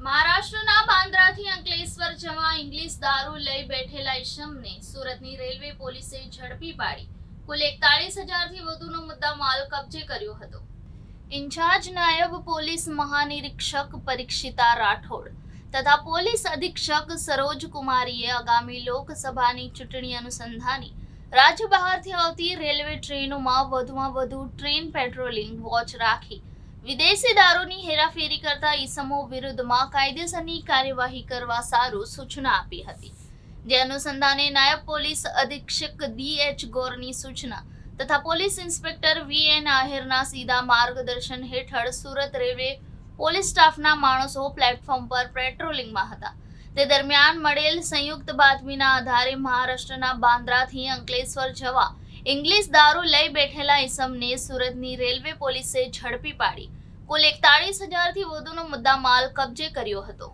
મહારાષ્ટ્રના બાંદ્રાથી અંકલેશ્વર જવા ઇંગ્લિશ દારૂ લઈ બેઠેલા ઈસમને સુરતની રેલવે પોલીસે ઝડપી પાડી. કુલ એકતાળીસ હજારથી વધુનો મુદ્દા માલ કબજે કર્યો હતો. ઇન્ચાર્જ નાયબ પોલીસ મહાનિરીક્ષક પરીક્ષિતા રાઠોડ તથા પોલીસ અધિક્ષક સરોજ કુમારીએ આગામી લોકસભાની ચૂંટણી અનુસંધાની રાજ્ય બહારથી આવતી રેલવે ટ્રેનોમાં વધુમાં વધુ ટ્રેન પેટ્રોલિંગ વોચ રાખી વિદેશી હેરાફેરી કરતા ઈસમો વિરુદ્ધમાં કાયદેસરની કાર્યવાહી કરવા સારું સૂચના આપી હતી. જે અનુસંધાને નાયબ પોલીસ અધિક્ષક ડી એચ ગોરની સૂચના તથા પોલીસ ઇન્સ્પેક્ટર વી એન આહિરના સીધા માર્ગદર્શન હેઠળ સુરત રેલવે પોલીસ સ્ટાફના માણસો પ્લેટફોર્મ પર પેટ્રોલિંગમાં હતા. તે દરમિયાન મળેલ સંયુક્ત બાતમીના આધારે મહારાષ્ટ્રના બાંદ્રાથી અંકલેશ્વર જવા ઇંગ્લિશ દારૂ લઈ બેઠેલા ઈસમને સુરતની રેલવે પોલીસે ઝડપી પાડી. કુલ એકતાળીસ હજારથી વધુનો મુદ્દા માલ કબજે કર્યો હતો.